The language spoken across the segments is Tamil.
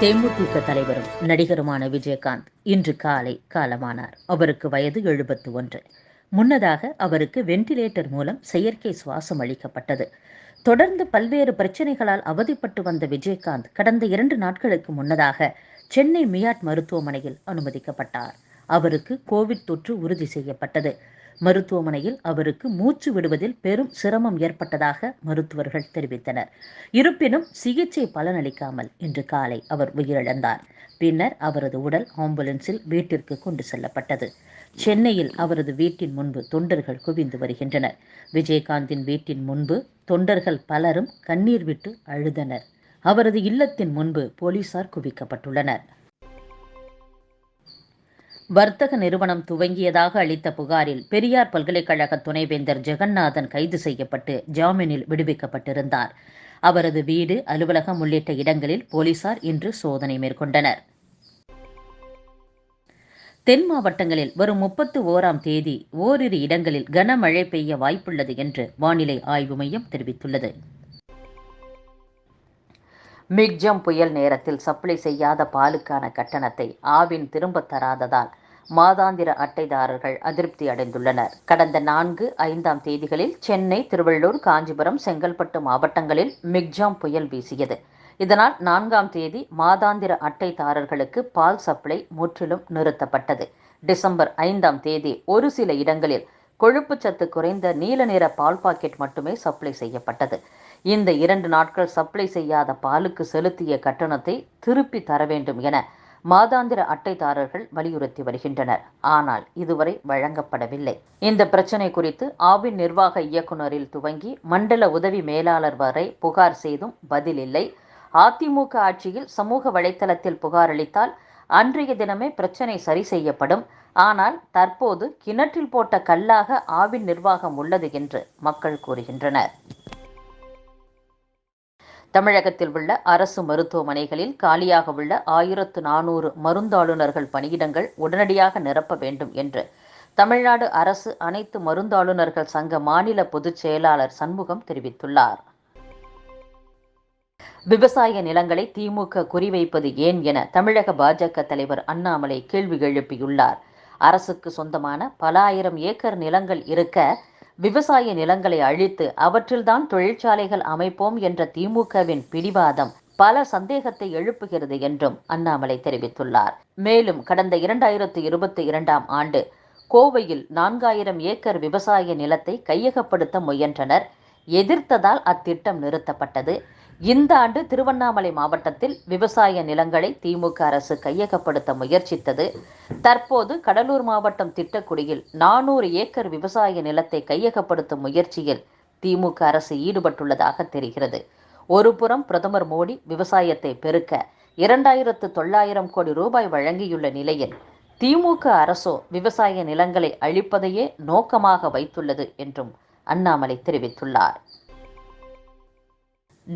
தேமுதிக தலைவரும் நடிகருமான விஜயகாந்த் இன்று காலை காலமானார். அவருக்கு வயது எழுபத்து ஒன்று முன்னதாக அவருக்கு வென்டிலேட்டர் மூலம் செயற்கை சுவாசம் அளிக்கப்பட்டது. தொடர்ந்து பல்வேறு பிரச்சனைகளால் அவதிப்பட்டு வந்த விஜயகாந்த் கடந்த இரண்டு நாட்களுக்கு முன்னதாக சென்னை மியாட் மருத்துவமனையில் அனுமதிக்கப்பட்டார். அவருக்கு கோவிட் தொற்று உறுதி செய்யப்பட்டது. மருத்துவமனையில் அவருக்கு மூச்சு விடுவதில் பெரும் சிரமம் ஏற்பட்டதாக மருத்துவர்கள் தெரிவித்தனர். இருப்பினும் சிகிச்சை பலனளிக்காமல் இன்று காலை அவர் உயிரிழந்தார். பின்னர் அவரது உடல் ஆம்புலன்ஸில் வீட்டிற்கு கொண்டு செல்லப்பட்டது. சென்னையில் அவரது வீட்டின் முன்பு தொண்டர்கள் குவிந்து வருகின்றனர். விஜயகாந்தின் வீட்டின் முன்பு தொண்டர்கள் பலரும் கண்ணீர் விட்டு அழுதனர். அவரது இல்லத்தின் முன்பு போலீசார் குவிக்கப்பட்டுள்ளனர். வர்த்தக நிறுவனம் துவங்கியதாக அளித்த புகாரில் பெரியார் பல்கலைக்கழக துணைவேந்தர் ஜெகநாதன் கைது செய்யப்பட்டு ஜாமீனில் விடுவிக்கப்பட்டிருந்தார். அவரது வீடு அலுவலகம் உள்ளிட்ட இடங்களில் போலீசார் இன்று சோதனை மேற்கொண்டனர். தென் மாவட்டங்களில் வரும் முப்பத்து ஓராம் தேதி ஓரிரு இடங்களில் கனமழை பெய்ய வாய்ப்புள்ளது என்று வானிலை ஆய்வு மையம் தெரிவித்துள்ளது. மிக்ஜம் புயல் நேரத்தில் சப்ளை செய்யாத பாலுக்கான கட்டணத்தை ஆவின் திரும்பத் தராததால் மாதாந்திர அட்டைதாரர்கள் அதிருப்தி அடைந்துள்ளனர். கடந்த நான்கு ஐந்தாம் தேதிகளில் சென்னை திருவள்ளூர் காஞ்சிபுரம் செங்கல்பட்டு மாவட்டங்களில் மிக்ஜாம் புயல் வீசியது. இதனால் நான்காம் தேதி மாதாந்திர அட்டைதாரர்களுக்கு பால் சப்ளை முற்றிலும் நிறுத்தப்பட்டது. டிசம்பர் ஐந்தாம் தேதி ஒரு சில இடங்களில் கொழுப்புச்சத்து குறைந்த நீல நிற பால் பாக்கெட் மட்டுமே சப்ளை செய்யப்பட்டது. இந்த இரண்டு நாட்கள் சப்ளை செய்யாத பாலுக்கு செலுத்திய கட்டணத்தை திருப்பி தர வேண்டும் என மாதாந்திர அட்டைதாரர்கள் வலியுறுத்தி வருகின்றனர். ஆனால் இதுவரை வழங்கப்படவில்லை. இந்த பிரச்சினை குறித்து ஆவின் நிர்வாக இயக்குநரில் துவங்கி மண்டல உதவி மேலாளர் வரை புகார் செய்தும் பதில் இல்லை. அதிமுக ஆட்சியில் சமூக வலைத்தளத்தில் புகார் அளித்தால் அன்றைய தினமே பிரச்சனை சரி செய்யப்படும். ஆனால் தற்போது கிணற்றில் போட்ட கல்லாக ஆவின் நிர்வாகம் உள்ளது என்று மக்கள் கூறுகின்றனர். தமிழகத்தில் உள்ள அரசு மருத்துவமனைகளில் காலியாக உள்ள ஆயிரத்து நானூறு மருந்தாளுநர்கள் பணியிடங்கள் உடனடியாக நிரப்ப வேண்டும் என்று தமிழ்நாடு அரசு அனைத்து மருந்தாளுநர்கள் சங்க மாநில பொதுச் செயலாளர் சண்முகம் தெரிவித்துள்ளார். விவசாய நிலங்களை திமுக குறிவைப்பது ஏன் என தமிழக பாஜக தலைவர் அண்ணாமலை கேள்வி எழுப்பியுள்ளார். அரசுக்கு சொந்தமான பல ஆயிரம் ஏக்கர் நிலங்கள் இருக்க விவசாய நிலங்களை அழித்து அவற்றில்தான் தொழிற்சாலைகள் அமைப்போம் என்ற திமுகவின் பிடிவாதம் பல சந்தேகத்தை எழுப்புகிறது என்றும் அண்ணாமலை தெரிவித்துள்ளார். மேலும் கடந்த இரண்டாயிரத்து இருபத்தி இரண்டாம் ஆண்டு கோவையில் நான்காயிரம் ஏக்கர் விவசாய நிலத்தை கையகப்படுத்த முயன்றனர். எதிர்த்ததால் அத்திட்டம் நிறுத்தப்பட்டது. இந்த ஆண்டு திருவண்ணாமலை மாவட்டத்தில் விவசாய நிலங்களை திமுக அரசு கையகப்படுத்த முயற்சித்தது. தற்போது கடலூர் மாவட்டம் திட்டக்குடியில் நானூறு ஏக்கர் விவசாய நிலத்தை கையகப்படுத்தும் முயற்சியில் திமுக அரசு ஈடுபட்டுள்ளதாக தெரிகிறது. ஒருபுறம் பிரதமர் மோடி விவசாயத்தை பெருக்க இரண்டாயிரத்து தொள்ளாயிரம் கோடி ரூபாய் வழங்கியுள்ள நிலையில் திமுக அரசோ விவசாய நிலங்களை அழிப்பதையே நோக்கமாக வைத்துள்ளது என்றும் அண்ணாமலை தெரிவித்துள்ளார்.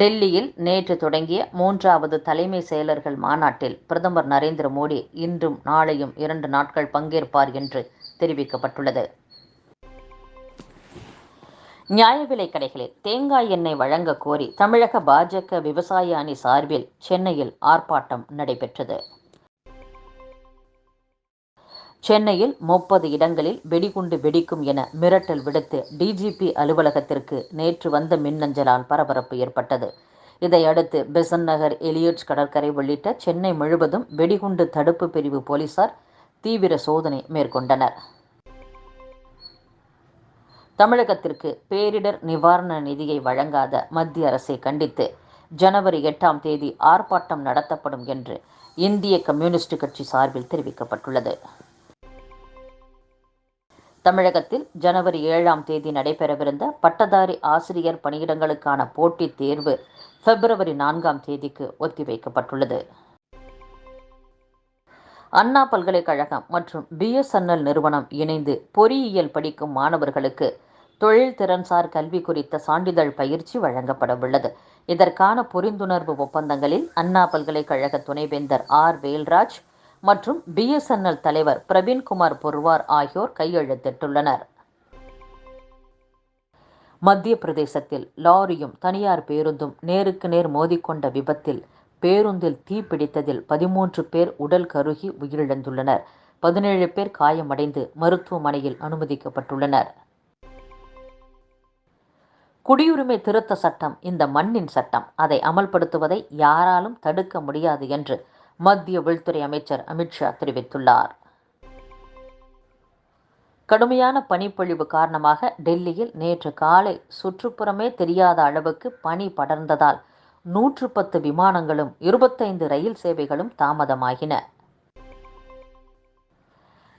டெல்லியில் நேற்று தொடங்கிய மூன்றாவது தலைமை செயலர்கள் மாநாட்டில் பிரதமர் நரேந்திர மோடி இன்றும் நாளையும் இரண்டு நாட்கள் பங்கேற்பார் என்று தெரிவிக்கப்பட்டுள்ளது. நியாய விலை கடைகளில் தேங்காய் எண்ணெய் வழங்க கோரி தமிழக பாஜக விவசாய அணி சார்பில் சென்னையில் ஆர்ப்பாட்டம் நடைபெற்றது. சென்னையில் முப்பது இடங்களில் வெடிகுண்டு வெடிக்கும் என மிரட்டல் விடுத்து டிஜிபி அலுவலகத்திற்கு நேற்று வந்த மின்னஞ்சலால் பரபரப்பு ஏற்பட்டது. இதையடுத்து பெசன் நகர் எலியட்ஸ் கடற்கரை உள்ளிட்ட சென்னை முழுவதும் வெடிகுண்டு தடுப்பு பிரிவு போலீசார் தீவிர சோதனை மேற்கொண்டனர். தமிழகத்திற்கு பேரிடர் நிவாரண நிதியை வழங்காத மத்திய அரசை கண்டித்து ஜனவரி எட்டாம் தேதி ஆர்ப்பாட்டம் நடத்தப்படும் என்று இந்திய கம்யூனிஸ்ட் கட்சி சார்பில் தெரிவிக்கப்பட்டுள்ளது. தமிழகத்தில் ஜனவரி ஏழாம் தேதி நடைபெறவிருந்த பட்டதாரி ஆசிரியர் பணியிடங்களுக்கான போட்டித் தேர்வு பிப்ரவரி நான்காம் தேதிக்கு ஒத்திவைக்கப்பட்டுள்ளது. அண்ணா பல்கலைக்கழகம் மற்றும் பிஎஸ்என்எல் நிறுவனம் இணைந்து பொறியியல் படிக்கும் மாணவர்களுக்கு தொழில் திறன்சார் கல்வி குறித்த சான்றிதழ் பயிற்சி வழங்கப்படவுள்ளது. இதற்கான புரிந்துணர்வு ஒப்பந்தங்களில் அண்ணா பல்கலைக்கழக துணைவேந்தர் ஆர் வேல்ராஜ் மற்றும் பிஎஸ்என்எல் தலைவர் பிரவீன்குமார் பொர்வார் ஆகியோர் கையெழுத்திட்டுள்ளனர். மத்திய பிரதேசத்தில் லாரியும் தனியார் பேருந்தும் நேருக்கு நேர் மோதிக்கொண்ட விபத்தில் பேருந்தில் தீ பிடித்ததில் பதிமூன்று பேர் உடல் கருகி உயிரிழந்துள்ளனர். பதினேழு பேர் காயமடைந்து மருத்துவமனையில் அனுமதிக்கப்பட்டுள்ளனர். குடியுரிமை திருத்த சட்டம் இந்த மண்ணின் சட்டம். அதை அமல்படுத்துவதை யாராலும் தடுக்க முடியாது என்று மத்திய உள்துறை அமைச்சர் அமித்ஷா தெரிவித்துள்ளார். கடுமையான பனிப்பொழிவு காரணமாக டெல்லியில் நேற்று காலை சுற்றுப்புறமே தெரியாத அளவுக்கு பனி படர்ந்ததால் நூற்று பத்து விமானங்களும் இருபத்தைந்து ரயில் சேவைகளும் தாமதமாகின.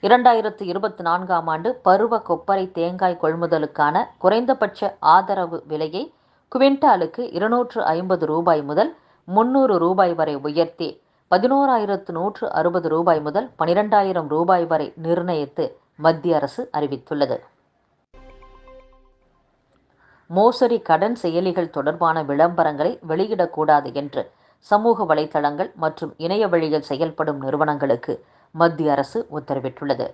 இரண்டாயிரத்து இருபத்தி நான்காம் ஆண்டு பருவ கொப்பரை தேங்காய் கொள்முதலுக்கான குறைந்தபட்ச ஆதரவு விலையை குவிண்டாலுக்கு இருநூற்று ஐம்பது ரூபாய் முதல் முன்னூறு ரூபாய் வரை உயர்த்தி பதினோராயிரத்து நூற்று அறுபது ரூபாய் முதல் பனிரெண்டாயிரம் ரூபாய் வரை நிர்ணயித்து மத்திய அரசு அறிவித்துள்ளது. மோசடி கடன் செயலிகள் தொடர்பான விளம்பரங்களை வெளியிடக்கூடாது என்று சமூக வலைதளங்கள் மற்றும் இணைய வழியில் செயல்படும் நிறுவனங்களுக்கு மத்திய அரசு உத்தரவிட்டுள்ளது.